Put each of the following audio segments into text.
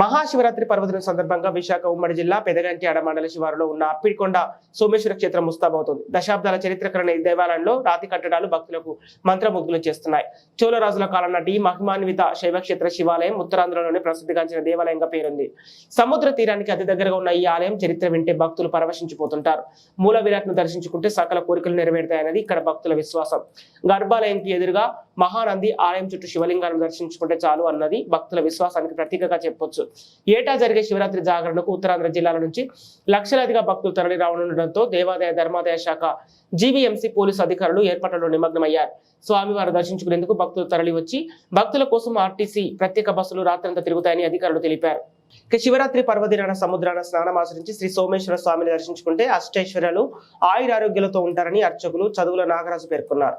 మహాశివరాత్రి పర్వదినం సందర్భంగా విశాఖ ఉమ్మడి జిల్లా పెదగంటి అడమండల శివారులో ఉన్న అప్పికొండ సోమేశ్వర క్షేత్రం ముస్తాబవుతుంది. దశాబ్దాల చరిత్రకరణ ఈ దేవాలయంలో రాతి కట్టడాలు భక్తులకు మంత్రముగ్ధులు చేస్తున్నాయి. చోళరాజుల కాలం నాటి మహిమాన్విత శైవక్షేత్ర శివాలయం ఉత్తరాంధ్రలోనే ప్రసిద్ధిగాంచిన దేవాలయంగా పేరుంది. సముద్ర తీరానికి అతి దగ్గరగా ఉన్న ఈ ఆలయం చరిత్ర వింటే భక్తులు పరవశించిపోతుంటారు. మూల విరాట్ను దర్శించుకుంటే సకల కోరికలు నెరవేరుతాయన్నది ఇక్కడ భక్తుల విశ్వాసం. గర్భాలయంకి ఎదురుగా మహానంది ఆలయం చుట్టూ శివలింగాలను దర్శించుకుంటే చాలు అన్నది భక్తుల విశ్వాసానికి ప్రతీకగా చెప్పొచ్చు. ఏటా జరిగే శివరాత్రి జాగరణకు ఉత్తరాంధ్ర జిల్లాల నుంచి లక్షలాదిగా భక్తులు తరలి రావడంతో దేవాదాయ ధర్మాదాయ శాఖ జీవీఎంసీ పోలీసు అధికారులు ఏర్పాట్లలో నిమగ్నమయ్యారు. స్వామివారు దర్శించుకునేందుకు భక్తులు తరలి వచ్చి భక్తుల కోసం ఆర్టీసీ ప్రత్యేక బస్సులు రాత్రంతా తిరుగుతాయని అధికారులు తెలిపారు. శివరాత్రి పర్వదినాన సముద్రాన స్నానం ఆచరించి శ్రీ సోమేశ్వర స్వామిని దర్శించుకుంటే అష్టైశ్వర్యాలు ఆయురారోగ్యాలతో ఉంటారని అర్చకులు చదువుల నాగరాజు పేర్కొన్నారు.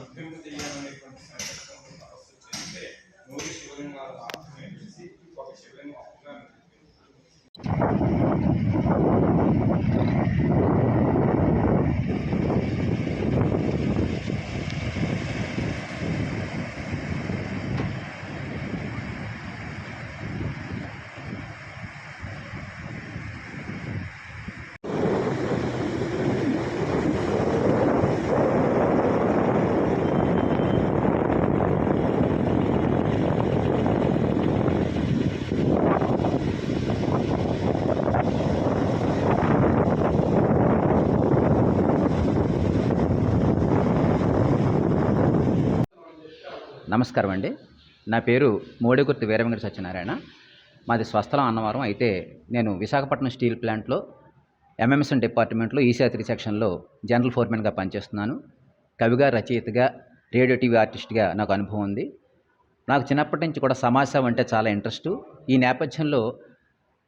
ఉద్యమం చేయాలనేటువంటి సంకల్పంతో తపస్సు చేస్తే నూరు శివలింగాలు మాత్రమే పిలిచి ఒక శివలింగం అప్పుగా మిగిలిపోయింది. నమస్కారం అండి. నా పేరు మోడేగుర్తి వీరవెంకట సత్యనారాయణ. మాది స్వస్థలం అన్నవరం. అయితే నేను విశాఖపట్నం స్టీల్ ప్లాంట్లో ఎంఎంఎస్ఎన్ డిపార్ట్మెంట్లో ఈసా త్రీ సెక్షన్లో జనరల్ ఫోర్మెన్గా పనిచేస్తున్నాను. కవిగా రచయితగా రేడియో టీవీ ఆర్టిస్ట్గా నాకు అనుభవం ఉంది. నాకు చిన్నప్పటి నుంచి కూడా సమాజ సేవ అంటే చాలా ఇంట్రెస్ట్. ఈ నేపథ్యంలో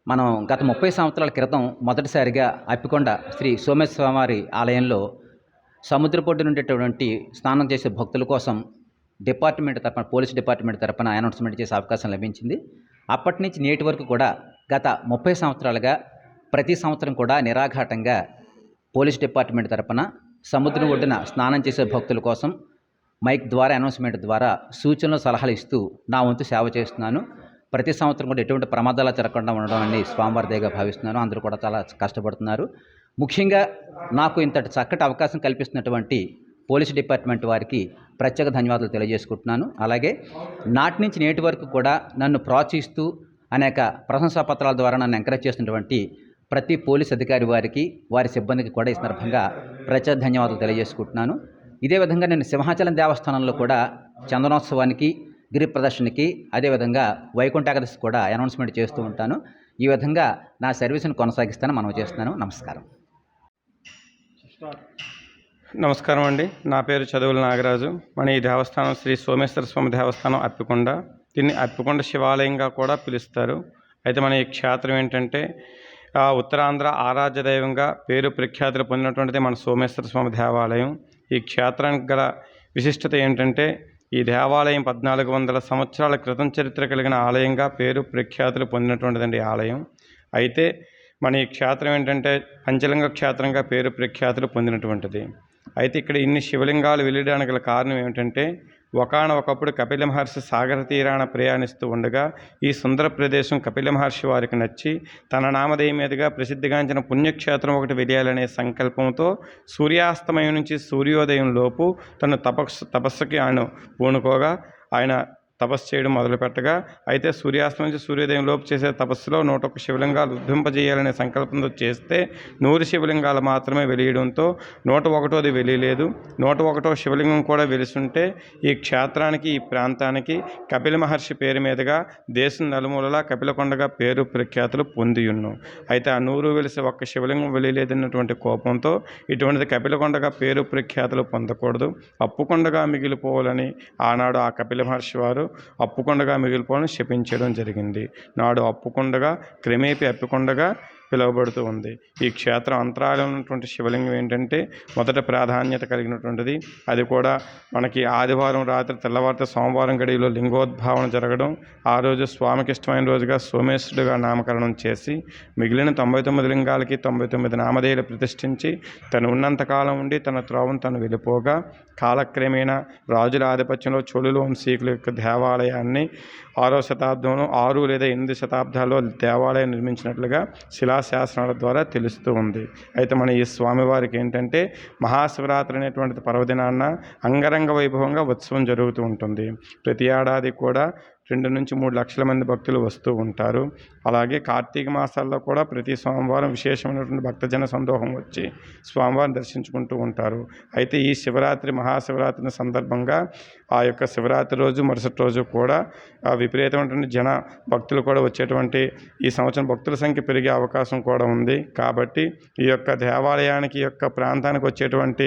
మనం గత ముప్పై సంవత్సరాల క్రితం మొదటిసారిగా అప్పికొండ శ్రీ సోమేశ్వరవారి ఆలయంలో సముద్రపొడ్డు నుండేటటువంటి స్నానం చేసే భక్తుల కోసం డిపార్ట్మెంట్ తరపున పోలీస్ డిపార్ట్మెంట్ తరపున అనౌన్స్మెంట్ చేసే అవకాశం లభించింది. అప్పటి నుంచి నేటి వరకు కూడా గత ముప్పై సంవత్సరాలుగా ప్రతి సంవత్సరం కూడా నిరాఘాటంగా పోలీస్ డిపార్ట్మెంట్ తరపున సముద్రం ఒడ్డున స్నానం చేసే భక్తుల కోసం మైక్ ద్వారా అనౌన్స్మెంట్ ద్వారా సూచనలు సలహాలు ఇస్తూ నా వంతు సేవ చేస్తున్నాను. ప్రతి సంవత్సరం కూడా ఎటువంటి ప్రమాదాలు జరగకుండా ఉండడం అని స్వామివారిదేగా భావిస్తున్నాను. అందరూ కూడా చాలా కష్టపడుతున్నారు. ముఖ్యంగా నాకు ఇంతటి చక్కటి అవకాశం కల్పిస్తున్నటువంటి పోలీస్ డిపార్ట్మెంట్ వారికి ప్రత్యేక ధన్యవాదాలు తెలియజేసుకుంటున్నాను. అలాగే నాటి నుంచి నేటి వరకు కూడా నన్ను ప్రోత్సహిస్తూ అనేక ప్రశంసా పత్రాల ద్వారా నన్ను ఎంకరేజ్ చేస్తున్నటువంటి ప్రతి పోలీస్ అధికారి వారికి వారి సిబ్బందికి కూడా ఈ సందర్భంగా ప్రత్యేక ధన్యవాదాలు తెలియజేసుకుంటున్నాను. ఇదే విధంగా నేను సింహాచలం దేవస్థానంలో కూడా చందనోత్సవానికి గిరి ప్రదర్శనకి అదేవిధంగా వైకుంఠ ఏకాదశి కూడా అనౌన్స్మెంట్ చేస్తూ ఉంటాను. ఈ విధంగా నా సర్వీస్ని కొనసాగిస్తాను మనం చేస్తున్నాను. నమస్కారం. నమస్కారం అండి. నా పేరు చదువుల నాగరాజు. మన ఈ దేవస్థానం శ్రీ సోమేశ్వర స్వామి దేవస్థానం అప్పికొండ దీన్ని అప్పికొండ శివాలయంగా కూడా పిలుస్తారు. అయితే మన ఈ క్షేత్రం ఏంటంటే ఉత్తరాంధ్ర ఆరాధ్య దైవంగా పేరు ప్రఖ్యాతులు పొందినటువంటిది మన సోమేశ్వర స్వామి దేవాలయం. ఈ క్షేత్రానికి గల విశిష్టత ఏంటంటే ఈ దేవాలయం పద్నాలుగు వందల సంవత్సరాల క్రితం చరిత్ర కలిగిన ఆలయంగా పేరు ప్రఖ్యాతులు పొందినటువంటిదండి ఈ ఆలయం. అయితే మన ఈ క్షేత్రం ఏంటంటే పంచలింగ క్షేత్రంగా పేరు ప్రఖ్యాతులు పొందినటువంటిది. అయితే ఇక్కడ ఇన్ని శివలింగాలు వెళ్ళడానికి గల కారణం ఏమిటంటే ఒకనొకప్పుడు కపిల మహర్షి సాగర తీరాన ప్రయాణిస్తూ ఉండగా ఈ సుందర ప్రదేశం కపిల మహర్షి వారికి నచ్చి తన నామధేయం మీదుగా ప్రసిద్ధిగాంచిన పుణ్యక్షేత్రం ఒకటి వెలియాలనే సంకల్పంతో సూర్యాస్తమయం నుంచి సూర్యోదయం లోపు తను తపస్సు తపస్సుకి ఆయన పూనుకోగా ఆయన తపస్సు చేయడం మొదలుపెట్టగా అయితే సూర్యాస్తం నుంచి సూర్యోదయం లోపు చేసే తపస్సులో నూట ఒక్క శివలింగాలు ఉద్భింపజేయాలనే సంకల్పంతో చేస్తే నూరు శివలింగాలు మాత్రమే వెలియడంతో నూట ఒకటోది వెలియలేదు. నూట ఒకటో శివలింగం కూడా వెలిసుంటే ఈ క్షేత్రానికి ఈ ప్రాంతానికి కపిల మహర్షి పేరు మీదుగా దేశం నలుమూలలా కపిలకొండగా పేరు ప్రఖ్యాతులు పొంది అయితే ఆ నూరు వెలిసి ఒక్క శివలింగం వెలియలేదన్నటువంటి కోపంతో ఇటువంటిది కపిలకొండగా పేరు ప్రఖ్యాతులు పొందకూడదు. అప్పుకొండగా మిగిలిపోవాలని ఆనాడు ఆ కపిల మహర్షి వారు అప్పుకొండగా మిగిలిపోవడం శపించడం జరిగింది. నాడు అప్పుకొండగా క్రమేపీ అప్పుకొండగా పిలువబడుతూ ఉంది. ఈ క్షేత్రం అంతరాలు ఉన్నటువంటి శివలింగం ఏంటంటే మొదట ప్రాధాన్యత కలిగినటువంటిది. అది కూడా మనకి ఆదివారం రాత్రి తెల్లవారితే సోమవారం గడిలో లింగోద్భావన జరగడం ఆ రోజు స్వామికి ఇష్టమైన రోజుగా సోమేశ్వరుడుగా నామకరణం చేసి మిగిలిన తొంభై తొమ్మిది లింగాలకి తొంభై తొమ్మిది నామధేయులు ప్రతిష్ఠించి తను ఉన్నంతకాలం ఉండి తన త్రోవం తను వెళ్ళిపోగా కాలక్రమేణా రాజుల ఆధిపత్యంలో చోళుల వంశీకుల యొక్క దేవాలయాన్ని ఆరో శతాబ్దంలో ఆరు లేదా ఎనిమిది శతాబ్దాల్లో దేవాలయం నిర్మించినట్లుగా శాసనాల ద్వారా తెలుస్తూ ఉంది. అయితే మన ఈ స్వామివారికి ఏంటంటే మహాశివరాత్రి అనేటువంటిది పర్వదినాన్న అంగరంగ వైభవంగా ఉత్సవం జరుగుతూ ఉంటుంది. ప్రతి ఏడాది కూడా రెండు నుంచి మూడు లక్షల మంది భక్తులు వస్తూ ఉంటారు. అలాగే కార్తీక మాసాల్లో కూడా ప్రతి సోమవారం విశేషమైనటువంటి భక్తజన సందోహం వచ్చి స్వామివారిని దర్శించుకుంటూ ఉంటారు. అయితే ఈ శివరాత్రి మహాశివరాత్రి సందర్భంగా ఆ యొక్క శివరాత్రి రోజు మరుసటి రోజు కూడా ఆ విపరీతమైనటువంటి జన భక్తులు కూడా వచ్చేటువంటి ఈ సంవత్సరం భక్తుల సంఖ్య పెరిగే అవకాశం కూడా ఉంది. కాబట్టి ఈ యొక్క దేవాలయానికి ఈ యొక్క ప్రాంతానికి వచ్చేటువంటి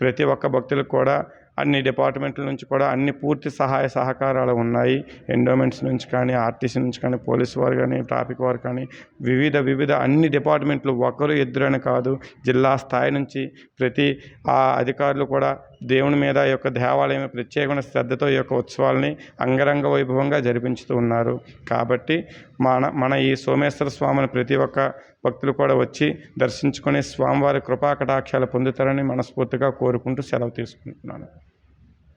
ప్రతి ఒక్క భక్తులకు కూడా అన్ని డిపార్ట్మెంట్ల నుంచి కూడా అన్ని పూర్తి సహాయ సహకారాలు ఉన్నాయి. ఎండోమెంట్స్ నుంచి కానీ ఆర్టీసీ నుంచి కానీ పోలీస్ వారు కానీ ట్రాఫిక్ వారు కానీ వివిధ వివిధ అన్ని డిపార్ట్మెంట్లు ఒకరు ఇద్దరని కాదు. జిల్లా స్థాయి నుంచి ప్రతి ఆ అధికారులు కూడా దేవుని మీద ఈ యొక్క దేవాలయం ప్రత్యేకమైన శ్రద్ధతో ఈ యొక్క ఉత్సవాల్ని అంగరంగ వైభవంగా జరిపించుతూ ఉన్నారు. కాబట్టి మన మన ఈ సోమేశ్వర స్వామిని ప్రతి ఒక్క భక్తులు కూడా వచ్చి దర్శించుకొని స్వామివారి కృపా కటాక్షాలు పొందుతారని మనస్ఫూర్తిగా కోరుకుంటూ సెలవు తీసుకుంటున్నాను.